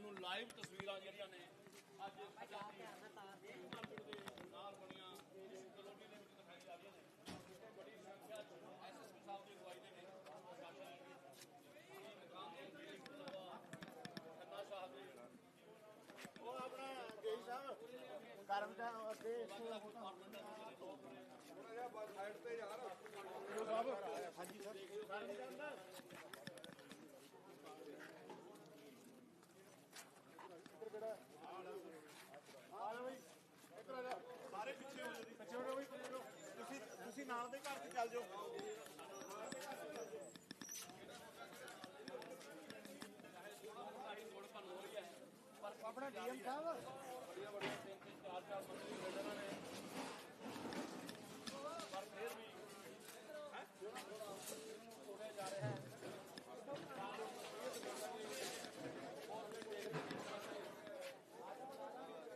ਤੁਹਾਨੂੰ ਲਾਈਵ ਤਸਵੀਰਾਂ ਜਿਹੜੀਆਂ ਨੇ ਅੱਜ ਪੰਜਾਬੀ ਦੇ ਨਾਲ ਬਣੀਆਂ ਇਹ ਜੋ ਕਲੋਨੀ ਦੇ ਵਿੱਚ ਦਿਖਾਈ ਜਾ ਰਹੀਆਂ ਨੇ। ਬੜੀ ਸੰਖਿਆ ਚ ਐਸਐਸਪੀ ਸਾਹਿਬ ਦੀ ਅਗਵਾਈ ਦੇ ਵਿੱਚ ਪ੍ਰਸ਼ਾਸਨ ਹੈ ਇਹ ਮਕਾਨ ਦੇ ਜਿਹੜੇ ਖੰਨਾ ਸਾਹਿਬ ਦੇ ਉਹ ਆਪਣਾ ਜੇਈ ਸਾਹਿਬ ਕਰਮ ਦਾ ਅੱਗੇ ਹਾਂਜੀ ਸਰ ਕਰਮ ਦਾ ਇੱਧਰ ਕਿਹੜਾ ਆ ਜਾ ਬਈ ਇੱਧਰ ਆ ਜਾ ਸਾਰੇ ਪਿੱਛੇ ਹੋ ਜੀ। ਪਿੱਛੇ ਹੋ ਜਾਓ ਬਈ ਪਿੱਛੇ ਹੋ ਜਾਓ। ਤੁਸੀਂ ਤੁਸੀਂ ਨਾਲ ਦੇ ਘਰ ਚੱਲ ਜਾਓ। ਆਪਣਾ ਡੀਐਮ ਸਾਹਿਬ। ਬੜੀਆਂ ਬੜੀਆਂ ਤਿੰਨ ਤਿੰਨ ਚਾਰ ਚਾਰ ਮੰਜ਼ਲੀ ਬਿਲਡਰਾਂ ਨੇ ਪਰ ਫਿਰ ਵੀ ਹੈ ਤੋੜਿਆ ਜਾ ਰਿਹਾ ਹੈ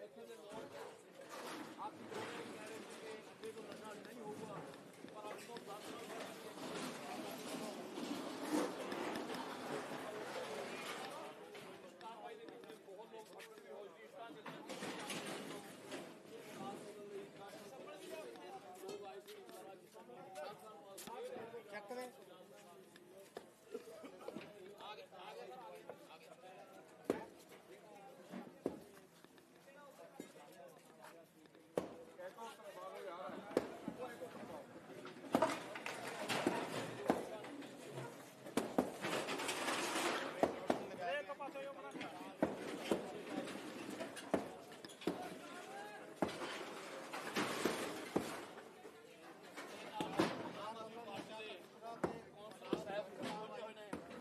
ਇੱਥੇ ਦੇ ਲੋਕ ਆਪੀ ਦੋਨੇ ਕਹਿ ਰਹੇ ਸੀ ਕਿ ਅੱਗੇ ਤੋਂ ਲੜਨਾ ਨਹੀਂ ਹੋਊਗਾ ਪਰ ਅੱਜ ਤੋਂ 10 ਸਾਲ ਕਾਰਵਾਈ ਦੇ ਵਿੱਚ ਬਹੁਤ ਲੋਕ ਫਟਣ ਵੀ ਹੋਏ ਸੀ ਇਸ ਤਰ੍ਹਾਂ ਦੇ ਲੋਕ ਆਏ ਸੀ ਜਰਾ ਜਿਸ ਚੱਕ ਲੈ ਆਗੇ ਆਗੇ ਆਗੇ ਇੱਕ ਪਾਸੇ ਉਹ ਬਣਾ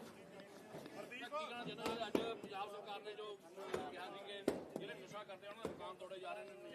ਹਰਦੀਪ ਜਿਹਨਾਂ ਅੱਜ ਪੰਜਾਬ ਸਰਕਾਰ ਨੇ ਜੋ ਕਿਹਾ ਸੀ ਕਿ ਜਿਹੜੇ ਨਸ਼ਾ ਕਰਦੇ ਆ ਜਾ ਰਹੇ ਨੇ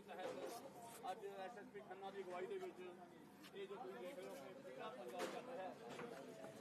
ਦੇ ਤਹਿਤ ਅੱਜ ਐਸਐਸਪੀ ਖੰਨਾ ਦੀ ਅਗਵਾਈ ਦੇ ਵਿੱਚ ਇਹ ਜੋ ਤੁਸੀਂ ਦੇਖ ਰਹੇ ਹੋ ਕਿ ਪੰਜਾਬ ਚੱਲ ਰਿਹਾ ਹੈ?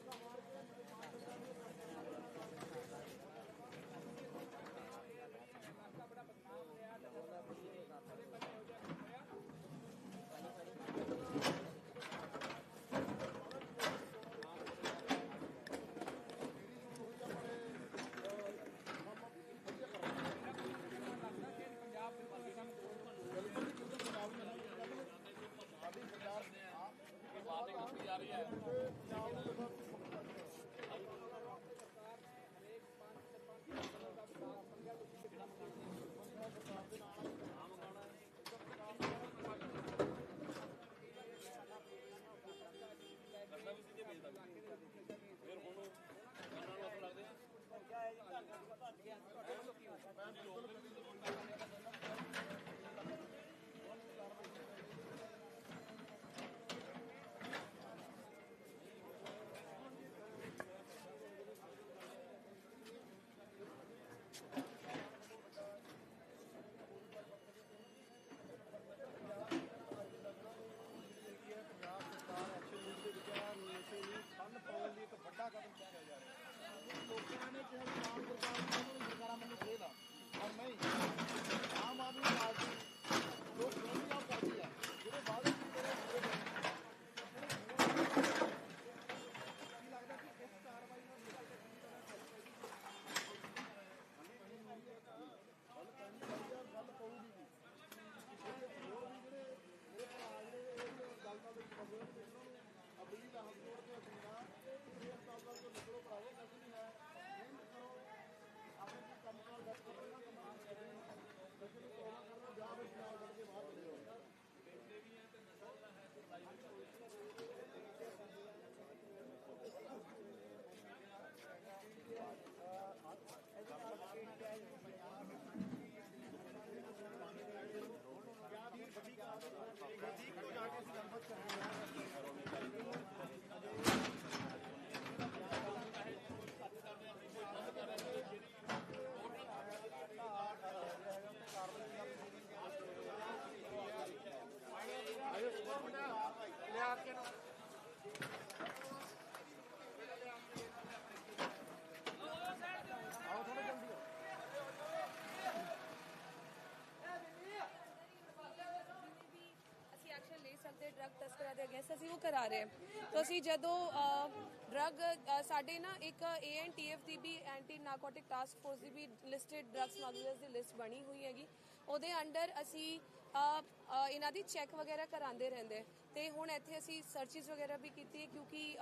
ਤਸਕਰਾਂ ਦੇ ਅਗੇਂਸਟ ਅਸੀਂ ਉਹ ਕਰਾ ਰਹੇ ਹਾਂ। ਤਾਂ ਅਸੀਂ ਜਦੋਂ ਡਰੱਗ ਸਾਡੇ ਨਾ ਇੱਕ ਏਐਨਟੀਐਫ ਦੀ ਵੀ ਐਂਟੀ ਨਾਰਕੋਟਿਕ ਟਾਸਕ ਫੋਰਸ ਦੀ ਵੀ ਲਿਸਟਡ ਡਰੱਗ ਸਮਗਲਰਸ ਦੀ ਲਿਸਟ ਬਣੀ ਹੋਈ ਹੈਗੀ। ਉਹਦੇ ਅੰਡਰ ਅਸੀਂ ਇਹਨਾਂ ਦੀ ਚੈੱਕ ਵਗੈਰਾ ਕਰਾਉਂਦੇ ਰਹਿੰਦੇ। ਤੇ ਹੁਣ ਇੱਥੇ ਅਸੀਂ ਸਰਚਿਸ ਵਗੈਰਾ ਵੀ ਕੀਤੀ ਹੈ ਕਿਉਂਕਿ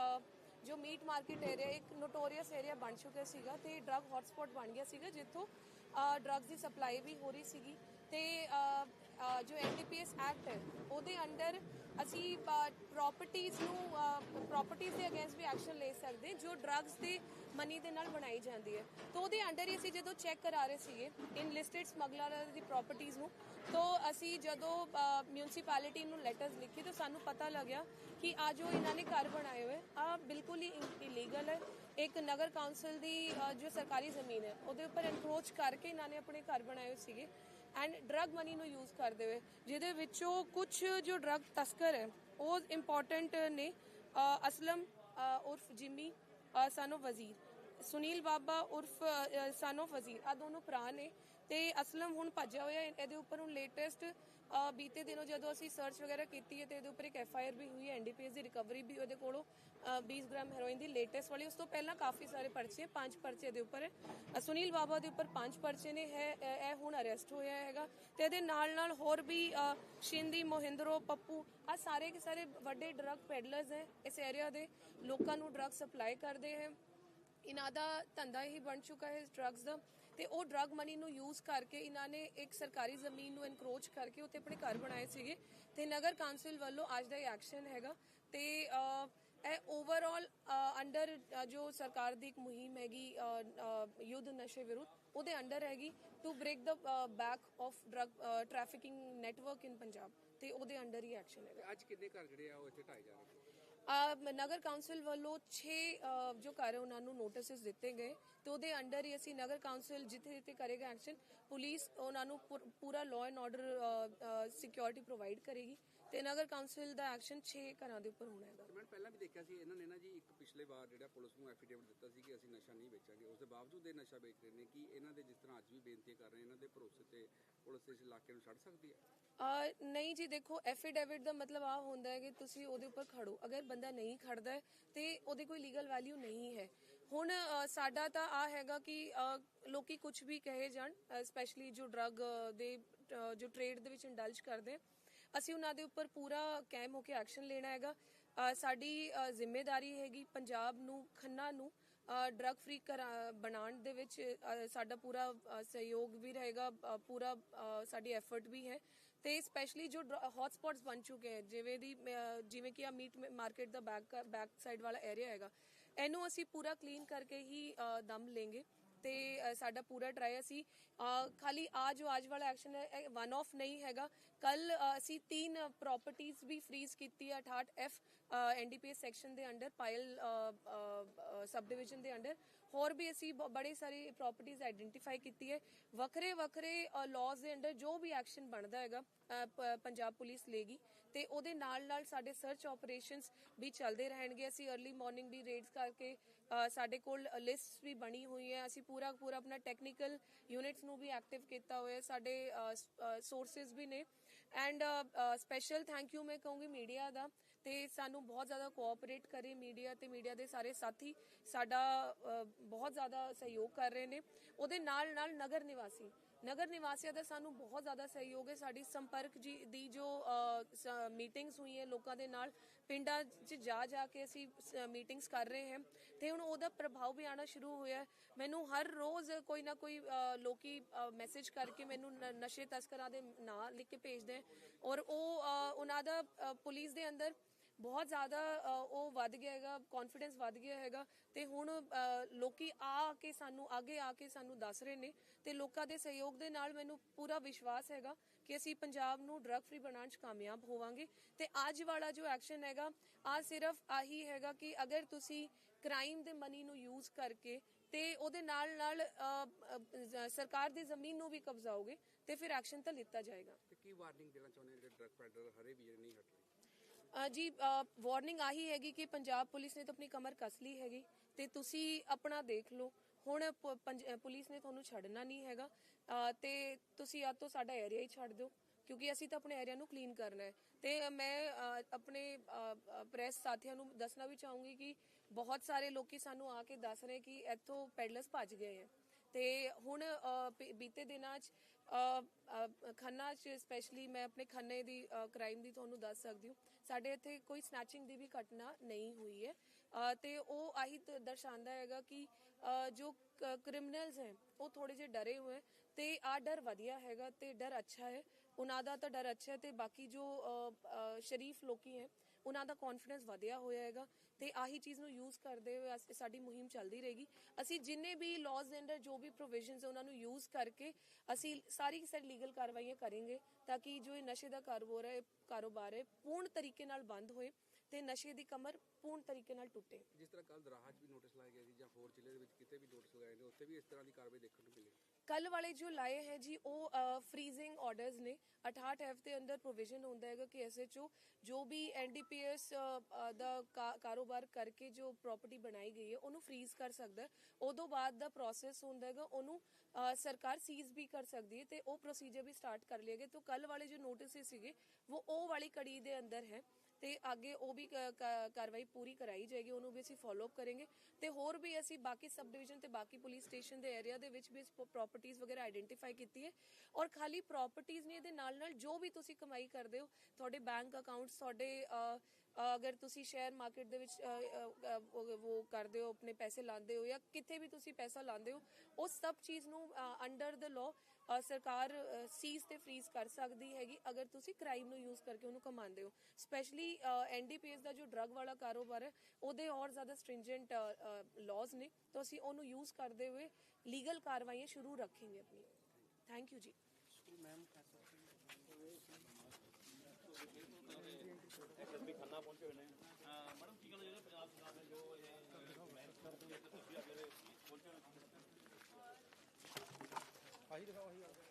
ਜੋ ਮੀਟ ਮਾਰਕੀਟ ਏਰੀਆ ਇੱਕ ਨੋਟੋਰੀਅਸ ਏਰੀਆ ਬਣ ਚੁੱਕਿਆ ਸੀਗਾ ਤੇ ਡਰੱਗ ਹੌਟਸਪੌਟ ਬਣ ਗਿਆ ਸੀਗਾ, ਜਿੱਥੋਂ ਡਰੱਗਸ ਦੀ ਸਪਲਾਈ ਵੀ ਹੋ ਰਹੀ ਸੀਗੀ। ਤੇ ਅ, ਅ, ਜੋ ਐਨਡੀਪੀਐਸ ਐਕਟ ਹੈ ਉਹਦੇ ਅੰਡਰ ਅਸੀਂ ਪ੍ਰਾਪਰਟੀਆਂ ਨੂੰ ਪ੍ਰਾਪਰਟੀਆਂ ਦੇ ਅਗੇਂਸਟ ਵੀ ਐਕਸ਼ਨ ਲੈ ਸਕਦੇ ਜੋ ਡਰੱਗਸ ਦੇ ਮਨੀ ਦੇ ਨਾਲ ਬਣਾਈ ਜਾਂਦੀ ਹੈ। ਤਾਂ ਉਹਦੇ ਅੰਡਰ ਹੀ ਅਸੀਂ ਜਦੋਂ ਚੈੱਕ ਕਰਾ ਰਹੇ ਸੀਗੇ ਇਨ ਲਿਸਟਡ ਸਮਗਲਰਾਂ ਦੀ ਪ੍ਰਾਪਰਟੀਆਂ ਨੂੰ ਤਾਂ ਅਸੀਂ ਜਦੋਂ ਮਿਊਨਿਸਪੈਲਿਟੀ ਨੂੰ ਲੈਟਰਸ ਲਿਖੇ ਤਾਂ ਸਾਨੂੰ ਪਤਾ ਲੱਗਿਆ ਕਿ ਆ ਜੋ ਇਹਨਾਂ ਨੇ ਘਰ ਬਣਾਏ ਹੋਏ ਆ ਬਿਲਕੁਲ ਹੀ ਇਲੀਗਲ ਹੈ। ਇੱਕ ਨਗਰ ਕੌਂਸਲ ਦੀ ਜੋ ਸਰਕਾਰੀ ਜ਼ਮੀਨ ਹੈ ਉਹਦੇ ਉੱਪਰ ਐਨਕਰੋਚ ਕਰਕੇ ਇਹਨਾਂ ਨੇ ਆਪਣੇ ਘਰ ਬਣਾਏ ਹੋਏ ਸੀਗੇ। ਐਂਡ ਡਰੱਗ ਮਨੀ ਨੂੰ ਯੂਜ਼ ਕਰਦੇ ਹੋਏ, ਜਿਹਦੇ ਵਿੱਚੋਂ ਕੁਝ ਜੋ ਡਰੱਗ ਤਸਕਰ ਹੈ, ਉਹ ਇੰਪੋਰਟੈਂਟ ਨੇ ਅਸਲਮ ਉਰਫ ਜਿਮੀ ਸਨ of ਵਜ਼ੀਰ। ਸੁਨੀਲ ਬਾਬਾ ਉਰਫ ਸਨ of ਵਜ਼ੀਰ। ਆ ਦੋਨੋਂ ਭਰਾ ਨੇ ਤੇ ਅਸਲਮ ਹੁਣ ਭੱਜਿਆ ਹੋਇਆ ਇਹਦੇ ਉੱਪਰ ਹੁਣ ਲੇਟੈਸਟ ਬੀਤੇ ਦਿਨੋਂ ਜਦੋਂ ਅਸੀਂ ਸਰਚ ਵਗੈਰਾ ਕੀਤੀ ਹੈ ਤੇ ਇਹਦੇ ਉੱਪਰ ਇੱਕ ਐਫ ਆਈ ਆਰ ਵੀ ਹੋਈ ਹੈ ਐਨਡੀਪੀਐਸ ਦੀ ਰਿਕਵਰੀ ਵੀ ਉਹਦੇ ਕੋਲੋਂ ਅ, 20 ਗ੍ਰਾਮ ਹੈਰੋਇਨ ਦੀ ਲੇਟੈਸਟ ਵਾਲੀ। ਉਸ ਤੋਂ ਪਹਿਲਾਂ ਕਾਫੀ ਸਾਰੇ ਪਰਚੇ ਪੰਜ ਪਰਚੇ ਦੇ ਉੱਪਰ। ਹੈ ਸੁਨੀਲ ਬਾਬਾ ਦੇ ਉੱਪਰ ਪੰਜ ਪਰਚੇ ਨੇ ਹੈ ਇਹ ਹੁਣ ਅਰੈਸਟ ਹੋਇਆ ਹੈਗਾ। ਤੇ ਇਹਦੇ ਨਾਲ ਨਾਲ ਹੋਰ ਵੀ ਸ਼ਿੰਦੀ ਮੋਹਿੰਦਰੋ ਪੱਪੂ ਆ ਸਾਰੇ ਕੇ ਸਾਰੇ ਵੱਡੇ ਡਰੱਗ ਪੈਡਲਰਸ ਹੈ ਇਸ ਏਰੀਆ ਦੇ। ਲੋਕਾਂ ਨੂੰ ਡਰੱਗ ਸਪਲਾਈ ਕਰਦੇ ਹੈ। ਇਹਨਾਂ ਦਾ ਧੰਦਾ ਹੀ ਬਣ ਚੁੱਕਾ ਹੈ ਡਰੱਗਸ ਦਾ। ਤੇ ਉਹ ਡਰੱਗ ਮਨੀ ਨੂੰ ਯੂਜ਼ ਕਰਕੇ ਇਹਨਾਂ ਨੇ ਇੱਕ ਸਰਕਾਰੀ ਜ਼ਮੀਨ ਨੂੰ ਐਨਕਰੋਚ ਕਰਕੇ ਉੱਥੇ ਆਪਣੇ ਘਰ ਬਣਾਏ ਸੀਗੇ। ਤੇ ਨਗਰ ਕੌਂਸਲ ਵੱਲੋਂ ਅੱਜ ਦਾ ਇਹ ਐਕਸ਼ਨ ਹੈਗਾ। ਤੇ ਇਹ ਓਵਰਆਲ ਅੰਡਰ ਜੋ ਸਰਕਾਰ ਦੀ ਇੱਕ ਮੁਹਿੰਮ ਹੈਗੀ ਯੁੱਧ ਨਸ਼ੇ ਵਿਰੁੱਧ, ਉਹਦੇ ਅੰਡਰ ਹੈਗੀ to break the back of drug trafficking network in Punjab. ਤੇ ਉਹਦੇ ਅੰਡਰ ਹੀ ਐਕਸ਼ਨ ਹੈਗਾ। ਅੱਜ ਕਿੰਨੇ ਘਰ ਜਿਹੜੇ ਆ, ਉਹ ਇੱਥੇ ਢਾਏ ਜਾ ਰਹੇ ਨਗਰ ਕਾਉਂਸਲ ਵੱਲੋਂ 6 ਜੋ ਘਰ ਹੈ ਉਹਨਾਂ ਨੂੰ ਨੋਟਿਸਸ ਦਿੱਤੇ ਗਏ ਤੇ ਉਹਦੇ ਅੰਡਰ ਹੀ ਅਸੀਂ ਨਗਰ ਕਾਉਂਸਲ ਜਿੱਥੇ ਜਿੱਥੇ ਕਰੇਗਾ ਐਕਸ਼ਨ ਪੁਲਿਸ ਉਹਨਾਂ ਨੂੰ ਪੂਰਾ law and order security provide ਕਰੇਗੀ ਤੇ ਨਗਰ ਕਾਉਂਸਲ ਦਾ ਐਕਸ਼ਨ 6 ਘਰਾਂ ਦੇ ਉੱਪਰ ਹੋਣਾ ਹੈਗਾ। ਮੈਂ ਪਹਿਲਾਂ ਵੀ ਦੇਖਿਆ ਸੀ, ਇਹਨਾਂ ਨੇ ਨਾ ਜੀ ਇੱਕ ਪਿਛਲੇ ਵਾਰ ਜਿਹੜਾ ਪੁਲਿਸ ਨੂੰ ਐਫੀਡੇਵਿਟ ਦਿੱਤਾ ਸੀ ਕਿ ਅਸੀਂ ਨਸ਼ਾ ਨਹੀਂ ਵੇਚਾਂਗੇ, ਉਸ ਦੇ ਬਾਵਜੂਦ ਇਹ ਨਸ਼ਾ ਵੇਚ ਰਹੇ ਨੇ, ਕਿ ਇਹਨਾਂ ਦੇ ਜਿਸ ਤਰ੍ਹਾਂ ਅੱਜ ਵੀ ਬੇਨਤੀ ਕਰ ਰਹੇ ਇਹਨਾਂ ਦੇ ਭਰੋਸੇ ਤੇ ਪੁਲਿਸ ਇਸ ਇਲਾਕੇ ਨੂੰ ਛੱਡ ਸਕਦੀ ਹੈ? ਨਹੀਂ ਜੀ, ਦੇਖੋ, ਐਫੀਡੇਵਿਟ ਦਾ ਮਤਲਬ ਆ ਹੁੰਦਾ ਹੈ ਕਿ ਤੁਸੀਂ ਉਹਦੇ ਉੱਪਰ ਖੜੋ। ਅਗਰ ਬੰਦਾ ਨਹੀਂ ਖੜਦਾ ਹੈ, ਤੇ ਉਹਦੀ ਕੋਈ ਲੀਗਲ ਵੈਲਿਊ ਨਹੀਂ ਹੈ। ਹੁਣ ਸਾਡਾ ਤਾਂ ਆ ਹੈਗਾ ਕਿ ਲੋਕੀ ਕੁਝ ਵੀ ਕਹੇ ਜਾਣ ਸਪੈਸ਼ਲੀ ਜੋ ਡਰੱਗ ਦੇ ਜੋ ਟ੍ਰੇਡ ਦੇ ਵਿੱਚ ਇੰਡਲਜ ਕਰਦੇ ਅਸੀਂ ਉਹਨਾਂ ਦੇ ਉੱਪਰ ਪੂਰਾ ਕੈਮ ਹੋ ਕੇ ਐਕਸ਼ਨ ਲੈਣਾ ਹੈਗਾ। ਸਾਡੀ ਅਹ, ਜ਼ਿੰਮੇਵਾਰੀ ਹੈਗੀ ਪੰਜਾਬ ਨੂੰ ਖੰਨਾ ਨੂੰ ਡਰੱਗ ਫ੍ਰੀ ਬਣਾਉਣ ਦੇ ਵਿੱਚ ਸਾਡਾ ਪੂਰਾ ਸਹਿਯੋਗ ਵੀ ਰਹੇਗਾ ਪੂਰਾ ਸਾਡੀ ਐਫਰਟ ਵੀ ਹੈ। ਤੇ ਸਪੈਸ਼ਲੀ ਜੋ ਹੌਟ ਸਪੌਟਸ ਬਣ ਚੁੱਕੇ ਹੈ ਜਿਵੇਂ ਦੀ ਜਿਵੇਂ ਕਿ ਆ ਮੀਟ ਮਾਰਕੀਟ ਦਾ ਬੈਕ ਬੈਕ ਸਾਈਡ ਵਾਲਾ ਏਰੀਆ ਹੈਗਾ ਇਹਨੂੰ ਅਸੀਂ ਪੂਰਾ ਕਲੀਨ ਕਰਕੇ ਹੀ ਦਮ ਲੈਂਗੇ ਤੇ ਸਾਡਾ ਪੂਰਾ ਟਰਾਈ ਅਸੀਂ ਖਾਲੀ ਆ ਜੋ ਅੱਜ ਵਾਲਾ ਐਕਸ਼ਨ ਹੈ ਵਨ ਆਫ ਨਹੀਂ ਹੈਗਾ। ਕੱਲ ਅਸੀਂ ਤਿੰਨ ਪ੍ਰਾਪਰਟੀਆਂ ਵੀ ਫ੍ਰੀਜ਼ ਕੀਤੀ ਹੈ 68 ਐਫ ਐਨਡੀਪੀਐਸ ਸੈਕਸ਼ਨ ਦੇ ਅੰਡਰ ਪਾਇਲ ਸਬ ਡਿਵੀਜ਼ਨ ਦੇ ਅੰਡਰ ਹੋਰ ਵੀ ਅਸੀਂ ਬ- ਬੜੇ ਸਾਰੇ ਪ੍ਰਾਪਰਟੀਆਂ ਆਈਡੈਂਟੀਫਾਈ ਕੀਤੀ ਹੈ। ਵੱਖਰੇ ਵੱਖਰੇ ਲਾਜ਼ ਦੇ ਅੰਡਰ ਜੋ ਵੀ ਐਕਸ਼ਨ ਬਣਦਾ ਹੈਗਾ ਪੰਜਾਬ ਪੁਲਿਸ ਲੇਗੀ ਤੇ ਉਹਦੇ ਨਾਲ ਨਾਲ ਸਾਡੇ ਸਰਚ ਆਪਰੇਸ਼ਨਸ ਵੀ ਚੱਲਦੇ ਰਹਿਣਗੇ। ਅਸੀਂ अर्ਲੀ ਮਾਰਨਿੰਗ ਵੀ ਰੇਡਸ ਕਰਕੇ ਸਾਡੇ ਕੋਲ ਲਿਸਟ ਵੀ ਬਣੀ ਹੋਈ ਹੈ। ਅਸੀਂ ਪੂਰਾ ਪੂਰਾ ਆਪਣਾ ਟੈਕਨੀਕਲ ਯੂਨਿਟਸ ਨੂੰ ਵੀ ਐਕਟਿਵ ਕੀਤਾ ਹੋਇਆ ਸਾਡੇ ਸੋਰਸਸ ਵੀ ਨੇ। ਐਂਡ ਸਪੈਸ਼ਲ ਥੈਂਕ ਯੂ ਮੈਂ ਕਹੂੰਗੀ ਮੀਡੀਆ ਦਾ। ਤੇ ਸਾਨੂੰ ਬਹੁਤ ਜ਼ਿਆਦਾ ਕੋਆਪਰੇਟ ਕਰੇ ਮੀਡੀਆ ਤੇ ਮੀਡੀਆ ਦੇ ਸਾਰੇ ਸਾਥੀ। ਸਾਡਾ ਬਹੁਤ ਜ਼ਿਆਦਾ ਸਹਿਯੋਗ ਕਰ ਰਹੇ ਨੇ। ਉਹਦੇ ਨਾਲ ਨਾਲ ਨਗਰ ਨਿਵਾਸੀ। ਨਗਰ ਨਿਵਾਸੀਆਂ ਦਾ ਸਾਨੂੰ ਬਹੁਤ ਜ਼ਿਆਦਾ ਸਹਿਯੋਗ ਹੈ। ਸਾਡੀ ਸੰਪਰਕ ਜੀ ਦੀ ਜੋ ਮੀਟਿੰਗਸ ਹੋਈ ਹੈ ਲੋਕਾਂ ਦੇ ਨਾਲ ਪਿੰਡਾਂ 'ਚ ਜਾ ਜਾ ਕੇ ਅਸੀਂ ਮੀਟਿੰਗਸ ਕਰ ਰਹੇ ਹਾਂ। ਤੇ ਹੁਣ ਉਹਦਾ ਪ੍ਰਭਾਵ ਵੀ ਆਣਾ ਸ਼ੁਰੂ ਹੋਇਆ ਮੈਨੂੰ ਹਰ ਰੋਜ਼ ਕੋਈ ਨਾ ਕੋਈ ਅ, ਲੋਕੀ ਮੈਸੇਜ ਕਰਕੇ ਮੈਨੂੰ ਨ- ਨਸ਼ੇ ਤਸਕਰਾਂ ਦੇ ਨਾਂ ਲਿਖ ਕੇ ਭੇਜਦੇ ਹੈ। ਔਰ ਉਹ ਉਹਨਾਂ ਦਾ ਪੁਲਿਸ ਦੇ ਅੰਦਰ ਬਹੁਤ ਜ਼ਿਆਦਾ ਉਹ ਵੱਧ ਗਿਆ ਹੈਗਾ ਕੌਨਫੀਡੈਂਸ ਵੱਧ ਗਿਆ ਹੈਗਾ ਤੇ ਹੁਣ ਲੋਕੀ ਆ ਕੇ ਸਾਨੂੰ, ਅੱਗੇ ਆ ਕੇ ਸਾਨੂੰ ਦੱਸ ਰਹੇ ਨੇ ਤੇ ਲੋਕਾਂ ਦੇ ਸਹਿਯੋਗ ਦੇ ਨਾਲ ਮੈਨੂੰ ਪੂਰਾ ਵਿਸ਼ਵਾਸ ਹੈਗਾ ਕਿ ਅਸੀਂ ਪੰਜਾਬ ਨੂੰ ਡਰੱਗ ਫ੍ਰੀ ਬਣਾਉਣ 'ਚ ਕਾਮਯਾਬ ਹੋਵਾਂਗੇ ਤੇ ਅੱਜ ਵਾਲਾ ਜੋ ਐਕਸ਼ਨ ਹੈਗਾ, ਆ ਸਿਰਫ ਆਹੀ ਹੈਗਾ ਕਿ ਅਗਰ ਤੁਸੀਂ ਕ੍ਰਾਈਮ ਦੇ ਮਨੀ ਨੂੰ ਯੂਜ਼ ਕਰਕੇ ਤੇ ਉਹਦੇ ਨਾਲ ਨਾਲ ਸਰਕਾਰ ਦੀ ਜ਼ਮੀਨ ਨੂੰ ਵੀ ਕਬਜ਼ਾਓਗੇ ਤੇ ਫਿਰ ਐਕਸ਼ਨ ਤਾਂ ਲਿੱਤਾ ਜਾਏਗਾ। ਕੀ ਵਾਰਨਿੰਗ ਦੇਣਾ ਚਾਹੁੰਦੇ ਜਿਹੜੇ ਡਰਗ ਪੈਡਲਰ ਹਰੇ ਵੀ ਨਹੀਂ ਜੀ ਵਾਰਨਿੰਗ ਆਹੀ ਹੈਗੀ ਕਿ ਪੰਜਾਬ ਪੁਲਿਸ ਨੇ ਤਾਂ ਆਪਣੀ ਕਮਰ ਕੱਸ ਲਈ ਹੈਗੀ ਤੇ ਤੁਸੀਂ ਆਪਣਾ ਦੇਖ ਲਓ। ਹੁਣ ਪੁਲਿਸ ਨੇ ਤੁਹਾਨੂੰ ਛੱਡਣਾ ਨਹੀਂ ਹੈਗਾ। ਤੇ ਤੁਸੀਂ ਆ ਤੋਂ ਸਾਡਾ ਏਰੀਆ ਹੀ ਛੱਡ ਦਿਓ, ਕਿਉਂਕਿ ਅਸੀਂ ਤਾਂ ਆਪਣੇ ਏਰੀਆ ਨੂੰ ਕਲੀਨ ਕਰਨਾ ਹੈ। ਤੇ ਮੈਂ ਆਪਣੇ ਪ੍ਰੈਸ ਸਾਥੀਆਂ ਨੂੰ ਦੱਸਣਾ ਵੀ ਚਾਹੂੰਗੀ ਕਿ ਬਹੁਤ ਸਾਰੇ ਲੋਕੀ ਸਾਨੂੰ ਆ ਕੇ ਦੱਸ ਰਹੇ ਕਿ ਇੱਥੋਂ ਪੈਡਲਰਸ ਭੱਜ ਗਏ ਹੈ। ਤੇ ਹੁਣ ਬੀਤੇ ਦਿਨਾਂ 'ਚ ਖੰਨਾ 'ਚ ਸਪੈਸ਼ਲੀ ਮੈਂ ਆਪਣੇ ਖੰਨੇ ਦੀ ਕ੍ਰਾਈਮ ਦੀ ਤੁਹਾਨੂੰ ਦੱਸ ਸਕਦੀ ਹਾਂ। ਸਾਡੇ ਇੱਥੇ ਕੋਈ ਸਨੈਚਿੰਗ ਦੀ ਵੀ ਘਟਨਾ ਨਹੀਂ ਹੋਈ ਹੈ। ਅ, ਤੇ ਉਹ ਆਹੀ ਦਰਸਾਉਂਦਾ ਹੈਗਾ ਕਿ ਜੋ ਕ੍ਰਿਮੀਨਲਸ ਹੈ ਉਹ ਥੋੜੇ ਜਿਹੇ ਡਰੇ ਹੋਏ ਹੈ ਤੇ ਆ ਡਰ ਵਧੀਆ ਹੈਗਾ ਤੇ ਡਰ ਅੱਛਾ ਹੈ। ਉਹਨਾਂ ਦਾ ਤਾਂ ਡਰ ਅੱਛਾ ਹੈ ਤੇ ਬਾਕੀ ਜੋ ਸ਼ਰੀਫ ਲੋਕੀ ਹੈ ਉਹਨਾਂ ਦਾ ਕੌਨਫੀਡੈਂਸ ਵਧਿਆ ਹੋਇਆ ਹੈਗਾ ਤੇ ਆਹੀ ਚੀਜ਼ ਨੂੰ ਯੂਜ਼ ਕਰਦੇ ਹੋਏ ਅਸ- ਸਾਡੀ ਮੁਹਿੰਮ ਚੱਲਦੀ ਰਹੇਗੀ। ਅਸੀਂ ਜਿੰਨੇ ਵੀ ਲਾਜ਼ ਦੇ ਅੰਡਰ ਜੋ ਵੀ ਪ੍ਰੋਵੀਜ਼ਨਸ ਉਹਨਾਂ ਨੂੰ ਯੂਜ਼ ਕਰਕੇ ਅਸੀਂ ਸਾਰੀ ਸਾਰੀ ਲੀਗਲ ਕਾਰਵਾਈਆਂ ਕਰਾਂਗੇ ਤਾਂ ਕਿ ਜੋ ਇਹ ਨਸ਼ੇ ਦਾ ਕਾਰੋਬਾਰ ਹੈ ਕਾਰੋਬਾਰ ਹੈ, ਪੂਰਨ ਤਰੀਕੇ ਨਾਲ ਬੰਦ ਹੋਏ ਤੇ ਨਸ਼ੇ ਦੀ ਕਮਰ ਪੂਰਨ ਤਰੀਕੇ ਨਾਲ ਟੁੱਟੇ। ਜਿਸ ਤਰ੍ਹਾਂ ਕੱਲ ਦਰਾਹਾ 'ਚ ਵੀ ਨੋਟਿਸ ਲਾਏ ਗਏ ਸੀ ਜਾਂ ਹੋਰ ਜ਼ਿਲ੍ਹੇ ਦੇ ਵਿੱਚ ਕਿਤੇ ਵੀ ਨੋਟਿਸ ਲਗਾਏ ਨੇ, ਉੱਥੇ ਵੀ ਇਸ ਤਰ੍ਹਾਂ ਦੀ ਕਾਰਵਾਈ ਦੇਖਣ ਨੂੰ ਮਿਲੀ ਕੱਲ ਵਾਲੇ ਜੋ ਲਾਏ ਹੈ ਜੀ, ਉਹ ਫ੍ਰੀਜ਼ਿੰਗ ਆਰਡਰਸ ਨੇ। 68 ਐਫ ਦੇ ਅੰਦਰ ਪ੍ਰੋਵੀਜ਼ਨ ਹੁੰਦਾ ਹੈਗਾ ਕਿ ਐਸਐਚਓ ਜੋ ਵੀ ਐਨਡੀਪੀਐਸ ਦਾ ਕਾ- ਕਾਰੋਬਾਰ ਕਰਕੇ ਜੋ ਪ੍ਰਾਪਰਟੀ ਬਣਾਈ ਗਈ ਹੈ, ਉਹਨੂੰ ਫ੍ਰੀਜ਼ ਕਰ ਸਕਦਾ ਹੈ। ਉਦੋਂ ਬਾਅਦ ਦਾ ਪ੍ਰੋਸੈਸ ਹੁੰਦਾ ਹੈਗਾ, ਉਹਨੂੰ ਸਰਕਾਰ ਸੀਜ਼ ਵੀ ਕਰ ਸਕਦੀ ਹੈ ਤੇ ਉਹ ਪ੍ਰੋਸੀਜਰ ਵੀ ਸਟਾਰਟ ਕਰ ਲਿਆ ਗਿਆ। ਤਾਂ ਕੱਲ ਵਾਲੇ ਜੋ ਨੋਟਿਸ ਸੀਗੇ, ਉਹ ਉਹ ਵਾਲੀ ਕੜੀ ਦੇ ਅੰਦਰ ਹੈ। ਤੇ ਅੱਗੇ ਉਹ ਵੀ ਕਾਰਵਾਈ ਪੂਰੀ ਕਰਾਈ ਜਾਏਗੀ, ਉਹਨੂੰ ਵੀ ਅਸੀਂ ਫਾਲੋ ਅਪ ਕਰਾਂਗੇ। ਤੇ ਹੋਰ ਵੀ ਅਸੀਂ ਬਾਕੀ ਸਬ ਡਿਵੀਜ਼ਨ ਤੇ ਬਾਕੀ ਪੁਲਿਸ ਸਟੇਸ਼ਨ ਦੇ ਏਰੀਆ ਦੇ ਵਿੱਚ ਵੀ ਪ੍ਰਾਪਰਟੀਆਂ ਵਗੈਰਾ ਆਇਡੈਂਟੀਫਾਈ ਕੀਤੀ ਹੈ। ਔਰ ਖਾਲੀ ਪ੍ਰਾਪਰਟੀਆਂ ਨਹੀਂ, ਇਹਦੇ ਨਾਲ ਨਾਲ ਜੋ ਵੀ ਤੁਸੀਂ ਕਮਾਈ ਕਰਦੇ ਹੋ, ਤੁਹਾਡੇ ਬੈਂਕ ਅਕਾਊਂਟਸ ਤੁਹਾਡੇ ਅਗਰ ਤੁਸੀਂ ਸ਼ੇਅਰ ਮਾਰਕੀਟ ਦੇ ਵਿੱਚ ਉਹ- ਕਰਦੇ ਹੋ, ਆਪਣੇ ਪੈਸੇ ਲਾਉਂਦੇ ਹੋ ਜਾਂ ਕਿਤੇ ਵੀ ਤੁਸੀਂ ਪੈਸਾ ਲਾਉਂਦੇ ਹੋ, ਉਹ ਸਭ ਚੀਜ਼ ਨੂੰ ਅੰਡਰ ਦ ਲਾਅ ਸਰਕਾਰ ਸੀਜ਼ ਤੇ ਫ੍ਰੀਜ਼ ਕਰ ਸਕਦੀ ਹੈਗੀ ਅਗਰ ਤੁਸੀਂ ਕ੍ਰਾਈਮ ਨੂੰ ਯੂਜ਼ ਕਰਕੇ ਉਹਨੂੰ ਕਮਾਉਂਦੇ ਹੋ। ਸਪੈਸ਼ਲੀ ਐਨਡੀਪੀਐਸ ਦਾ ਜੋ ਡਰੱਗ ਵਾਲਾ ਕਾਰੋਬਾਰ ਹੈ, ਉਹਦੇ ਔਰ ਜ਼ਿਆਦਾ ਸਟ੍ਰਿੰਜੈਂਟ ਲਾਜ਼ ਨੇ, ਤਾਂ ਅਸੀਂ ਉਹਨੂੰ ਯੂਜ਼ ਕਰਦੇ ਹੋਏ ਲੀਗਲ ਕਾਰਵਾਈਆਂ ਸ਼ੁਰੂ ਰੱਖਾਂਗੇ ਆਪਣੀ। Thank you ji. SSP Khanna ਪਹੁੰਚੇ ਹੋਏ ਨੇ ਮੈਡਮ ਕੀ ਕਹਿੰਦੇ ਜਿਹੜੇ ਪੰਜਾਬ ਸਰਕਾਰ ਨੇ ਜੋ ਇਹ ਮਿਹਨਤ ਕਰਦੇ ਹੋ ਤੁਸੀਂ ਅੱਜ ਪਹੁੰਚੇ ਹੋਏ ਆਹੀ ਦਿਖਾਓ ਆਹੀ